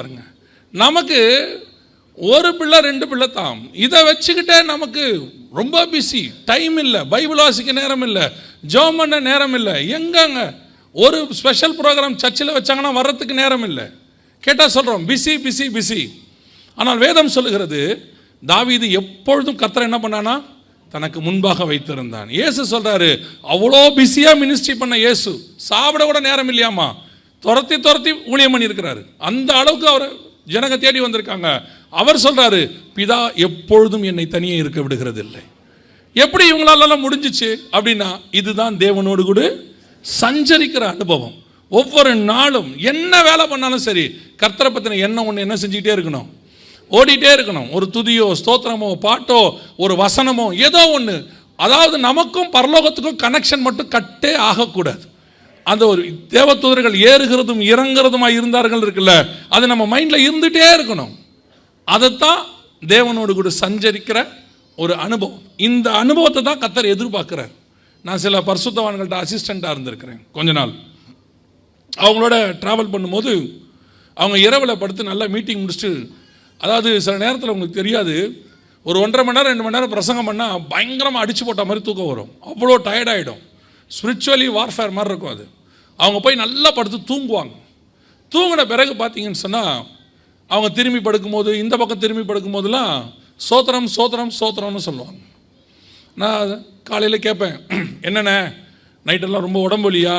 பாருங்க. நமக்கு ஒரு பிள்ளை ரெண்டு பிள்ளை தான் இதை வச்சுக்கிட்டே நமக்கு ரொம்ப பிஸி டைம் இல்லை. பைபிள் வாசிக்க நேரம் இல்லை. ஜோம் பண்ண நேரம் இல்லை. எங்கங்க? ஒரு ஸ்பெஷல் ப்ரோக்ராம் சர்ச்சில் வச்சாங்கன்னா வர்றதுக்கு நேரம் இல்லை. கேட்டால் சொல்கிறோம் பிஸி பிஸி பிஸி ஆனால் வேதம் சொல்லுகிறது தாவிது எப்பொழுதும் கத்தரை என்ன பண்ணானா தனக்கு முன்பாக வைத்திருந்தான். இயேசு சொல்றாரு அவ்வளோ பிஸியாக மினிஸ்ட்ரி பண்ண இயேசு. சாப்பிட கூட நேரம் இல்லையாமா துரத்தி துரத்தி ஊழியம் பண்ணியிருக்கிறாரு. அந்த அளவுக்கு அவர் ஜனங்க தேடி வந்திருக்காங்க. அவர் சொல்கிறாரு பிதா எப்பொழுதும் என்னை தனியே இருக்க விடுகிறது இல்லை எப்படி இவங்களாலெல்லாம் முடிஞ்சிச்சு அப்படின்னா இதுதான் தேவனோடு கூட சஞ்சரிக்கிற அனுபவம். ஒவ்வொரு நாளும் என்ன வேலை பண்ணாலும் சரி கர்த்தரை பற்றின எண்ணம் ஒன்று என்ன செஞ்சுக்கிட்டே இருக்கணும். ஓடிட்டே இருக்கணும். ஒரு துதியோ ஸ்தோத்திரமோ பாட்டோ ஒரு வசனமோ ஏதோ ஒன்று அதாவது நமக்கும் பரலோகத்துக்கும் கனெக்ஷன் மட்டும் கட்டே ஆகக்கூடாது. அந்த ஒரு தேவதூதர்கள் ஏறுகிறதும் இறங்குறதுமா இருந்தார்கள் இருக்குல்ல அது நம்ம மைண்டில் இருந்துகிட்டே இருக்கணும். அதைத்தான் தேவனோடு கூட சஞ்சரிக்கிற ஒரு அனுபவம். இந்த அனுபவத்தை தான் கத்தர் எதிர்பார்க்குறார். நான் சில பரிசுத்தவான்கள்ட்ட அசிஸ்டண்ட்டாக இருந்திருக்கிறேன் கொஞ்ச நாள். அவங்களோட ட்ராவல் பண்ணும்போது அவங்க இரவில் படுத்து நல்லா மீட்டிங் முடிச்சுட்டு அதாவது சில நேரத்தில் உங்களுக்கு தெரியாது ஒரு ஒன்றரை மணி நேரம் ரெண்டு மணி நேரம் பிரசங்கம் பண்ணால் பயங்கரமாக அடிச்சு போட்ட மாதிரி தூக்கம் வரும். அவ்வளோ டயர்ட் ஆகிடும் ஸ்பிரிச்சுவலி வார்ஃபேர் மாதிரி இருக்கும் அது. அவங்க போய் நல்லா படுத்து தூங்குவாங்க. தூங்கின பிறகு பார்த்தீங்கன்னு சொன்னால் அவங்க திரும்பி படுக்கும்போது இந்த பக்கம் திரும்பி படுக்கும்போதெல்லாம் சோத்திரம் சோத்திரம் சோத்திரம்னு சொல்லுவாங்க. நான் காலையில் கேட்பேன் என்னண்ணே நைட்டெல்லாம் ரொம்ப உடம்புலியா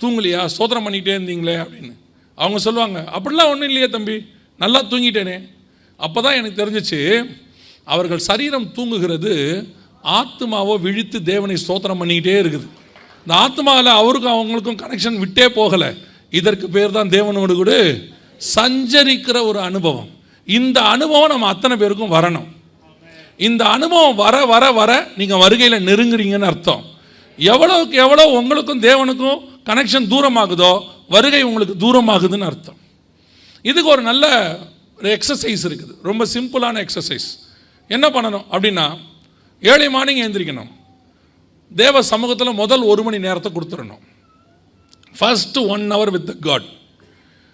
தூங்கலையா? சோத்திரம் பண்ணிக்கிட்டே இருந்தீங்களே அப்படின்னு. அவங்க சொல்லுவாங்க அப்படிலாம் ஒன்றும் இல்லையே தம்பி நல்லா தூங்கிட்டேனே. அப்போ தான் எனக்கு தெரிஞ்சிச்சு அவர்கள் சரீரம் தூங்குகிறது ஆத்மாவோ விழித்து தேவனை ஸ்தோத்திரம் பண்ணிக்கிட்டே இருக்குது. இந்த ஆத்மாவில் அவருக்கும் அவங்களுக்கும் கனெக்ஷன் விட்டே போகலை. இதற்கு பேர் தான் தேவனோடு கூட சஞ்சரிக்கிற ஒரு அனுபவம். இந்த அனுபவம் நம்ம அத்தனை பேருக்கும் வரணும். இந்த அனுபவம் வர வர வர நீங்கள் வருகையில் நெருங்குறீங்கன்னு அர்த்தம். எவ்வளவுக்கு எவ்வளோ உங்களுக்கும் தேவனுக்கும் கனெக்ஷன் தூரமாகுதோ வருகை உங்களுக்கு தூரமாகுதுன்னு அர்த்தம். இதுக்கு ஒரு நல்ல ஒரு எக்ஸசைஸ் இருக்குது. ரொம்ப சிம்பிளான எக்ஸசைஸ் என்ன பண்ணணும் அப்படின்னா ஏழை மார்னிங் எழுந்திரிக்கணும் தேவ சமூகத்தில் முதல் ஒரு மணி நேரத்தை கொடுத்துடணும். First one hour with God